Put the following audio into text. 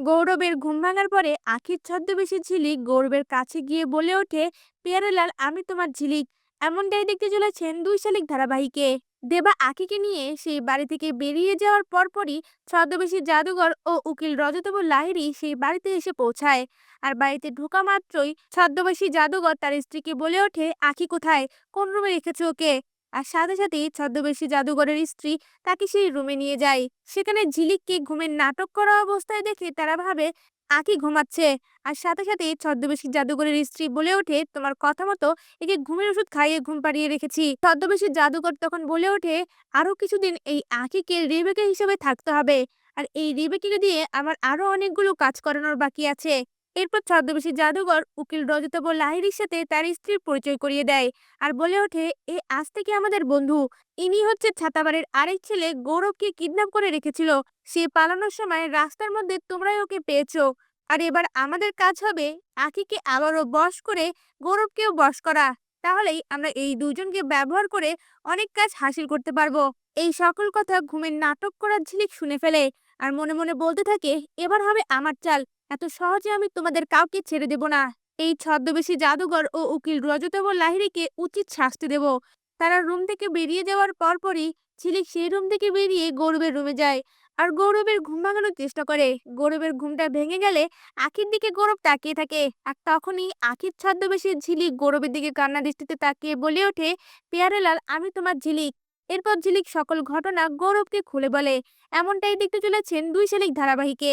গৌরবের ঘুম ভাঙার পরে আখির ছদ্মবেশী ঝিলিক গৌরবের কাছে গিয়ে বলে ওঠে, পেয়ারেলাল, আমি তোমার ঝিলিক। এমনটাই দেখতে চলেছেন দুই শালিক ধারাবাহিকে। দেবা আখিকে নিয়ে সেই বাড়ি থেকে বেরিয়ে যাওয়ার পরপরই ছদ্মবেশী জাদুঘর ও উকিল রজতব লাহিড়ী সেই বাড়িতে এসে পৌঁছায়। আর বাড়িতে ঢোকা মাত্রই ছদ্মবেশী জাদুঘর তার স্ত্রীকে বলে ওঠে, আখি কোথায়? কোন রুমে রেখেছো ওকে? আর সাথে সাথেই ছদ্মবেশী জাদুঘরের স্ত্রী তাকে সেই রুমে নিয়ে যায়। সেখানে ঝিলিককে ঘুমের নাটক করা অবস্থায় দেখে তারা ভাবে আঁকি ঘুমাচ্ছে? আর সাথে সাথে ছদ্মবেশী জাদুঘরের স্ত্রী বলে ওঠে, তোমার কথা মতো একে ঘুমের ওষুধ খাইয়ে ঘুম পাড়িয়ে রেখেছি। ছদ্মবেশী জাদুঘর তখন বলে ওঠে, আরও কিছুদিন এই আঁকিকে রেবেকা হিসেবে থাকতে হবে। আর এই রেবেকে দিয়ে আমার আরও অনেকগুলো কাজ করানোর বাকি আছে। এরপর ছদ্মবেশী জাদুঘর উকিল রজতব লাহিড়ির সাথে তার স্ত্রীর পরিচয় করিয়ে দেয় আর বলে ওঠে, এ আজ থেকে আমাদের বন্ধু। ইনি হচ্ছে ছাতাবাড়ির আরেক ছেলে গৌরবকে কিডন্যাপ করে রেখেছিল। সে পালানোর সময় রাস্তার মধ্যে তোমরাই ওকে পেয়েছ। আর এবার আমাদের কাজ হবে আখিকে আবারও বশ করে গৌরবকেও বশ করা। তাহলেই আমরা এই দুজনকে ব্যবহার করে অনেক কাজ হাসিল করতে পারব। এই সকল কথা ঘুমের নাটক করার ঝিলিক শুনে ফেলে আর মনে মনে বলতে থাকে, এবার হবে আমার চাল। এত সহজে আমি তোমাদের কাউকে ছেড়ে দেব না। এই ছদ্মবেশী জাদুঘর ও উকিল রজতব লাহিড়িকে উচিত শাস্তি দেব। তারা রুম থেকে বেরিয়ে যাওয়ার পরপরই ঝিলিক সেই রুম থেকে বেরিয়ে গৌরবের রুমে যায় আর গৌরবের ঘুম ভাঙানোর চেষ্টা করে। গৌরবের ঘুমটা ভেঙে গেলে আখির দিকে গৌরব তাকিয়ে থাকে আর তখনই আখির ছদ্মবেশী ঝিলিক গৌরবের দিকে কান্না দৃষ্টিতে তাকিয়ে বলে ওঠে, পেয়ারেলাল, আমি তোমার ঝিলিক। এরপর ঝিলিক সকল ঘটনা গৌরবকে খুলে বলে এমনটাই দেখতে চলেছেন দুই শালিক ধারাবাহিকে।